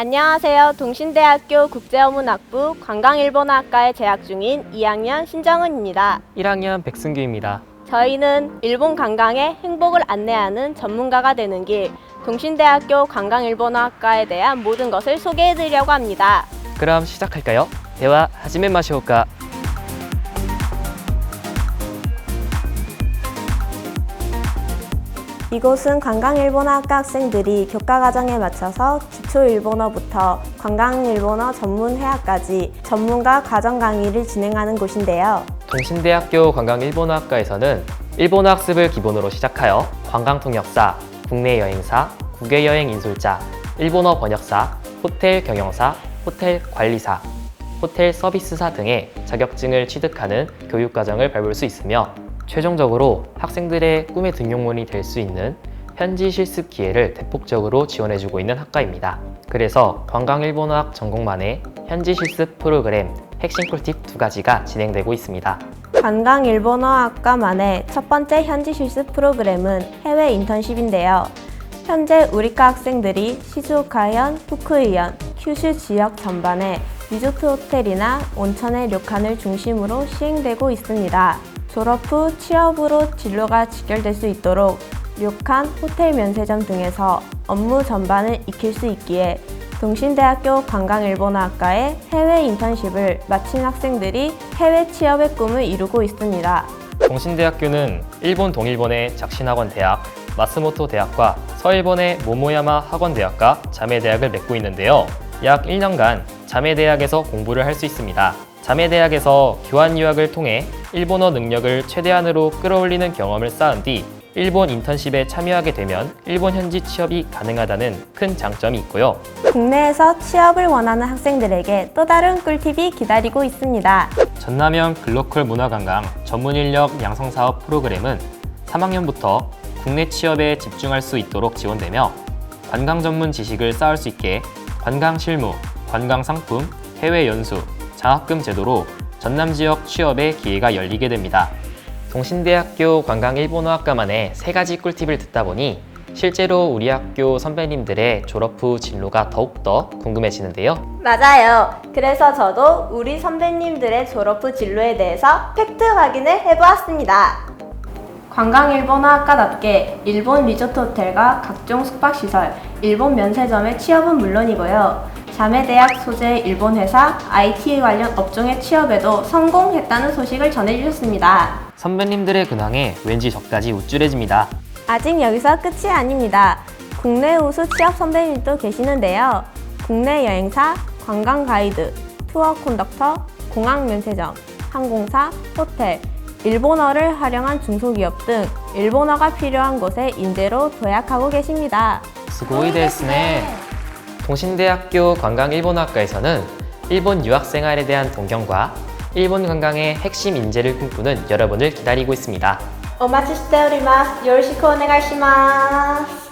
안녕하세요. 동신대학교 국제어문학부 관광일본어학과에 재학 중인 2학년 신정은입니다. 1학년 백승규입니다. 저희는 일본 관광의 행복을 안내하는 전문가가 되는 길 동신대학교 관광일본어학과에 대한 모든 것을 소개해드리려고 합니다. 그럼 시작할까요? 대화 하지메 마시오까. 이곳은 관광일본어 학과 학생들이 교과과정에 맞춰서 기초일본어부터 관광일본어 전문회화까지 전문가 과정 강의를 진행하는 곳인데요. 동신대학교 관광일본어학과에서는 일본어 학습을 기본으로 시작하여 관광통역사, 국내 여행사, 국외여행 인솔자, 일본어 번역사, 호텔 경영사, 호텔 관리사, 호텔 서비스사 등의 자격증을 취득하는 교육과정을 밟을 수 있으며 최종적으로 학생들의 꿈의 등용문이 될 수 있는 현지 실습 기회를 대폭적으로 지원해주고 있는 학과입니다. 그래서 관광일본어학 전공만의 현지 실습 프로그램 핵심 꿀팁 두 가지가 진행되고 있습니다. 관광 일본어학과만의 첫 번째 현지 실습 프로그램은 해외 인턴십인데요. 현재 우리과 학생들이 시즈오카현, 후쿠이현, 큐슈 지역 전반에 리조트 호텔이나 온천의 료칸을 중심으로 시행되고 있습니다. 졸업 후 취업으로 진로가 직결될 수 있도록 료칸, 호텔 면세점 등에서 업무 전반을 익힐 수 있기에 동신대학교 관광일본어학과의 해외 인턴십을 마친 학생들이 해외 취업의 꿈을 이루고 있습니다. 동신대학교는 일본 동일본의 작신학원 대학, 마스모토 대학과 서일본의 모모야마 학원 대학과 자매대학을 맺고 있는데요. 약 1년간 자매대학에서 공부를 할 수 있습니다. 자매대학에서 교환 유학을 통해 일본어 능력을 최대한으로 끌어올리는 경험을 쌓은 뒤 일본 인턴십에 참여하게 되면 일본 현지 취업이 가능하다는 큰 장점이 있고요. 국내에서 취업을 원하는 학생들에게 또 다른 꿀팁이 기다리고 있습니다. 전남현 글로컬 문화관광 전문 인력 양성 사업 프로그램은 3학년부터 국내 취업에 집중할 수 있도록 지원되며 관광 전문 지식을 쌓을 수 있게 관광 실무, 관광 상품, 해외 연수, 장학금 제도로 전남 지역 취업의 기회가 열리게 됩니다. 동신대학교 관광일본어학과만의 세 가지 꿀팁을 듣다 보니 실제로 우리 학교 선배님들의 졸업 후 진로가 더욱더 궁금해지는데요. 맞아요. 그래서 저도 우리 선배님들의 졸업 후 진로에 대해서 팩트 확인을 해보았습니다. 관광 일본어학과답게 일본 리조트 호텔과 각종 숙박시설, 일본 면세점의 취업은 물론이고요. 자매대학 소재 일본 회사, IT 관련 업종의 취업에도 성공했다는 소식을 전해주셨습니다. 선배님들의 근황에 왠지 저까지 우쭐해집니다. 아직 여기서 끝이 아닙니다. 국내 우수 취업 선배님도 계시는데요. 국내 여행사, 관광 가이드, 투어 콘덕터, 공항 면세점, 항공사, 호텔, 일본어를 활용한 중소기업 등 일본어가 필요한 곳에 인재로 도약하고 계십니다. 스고이 데스네. 동신대학교 관광일본어학과에서는 일본 유학 생활에 대한 동경과 일본 관광의 핵심 인재를 꿈꾸는 여러분을 기다리고 있습니다. お待ちしております。よろしくお願いします。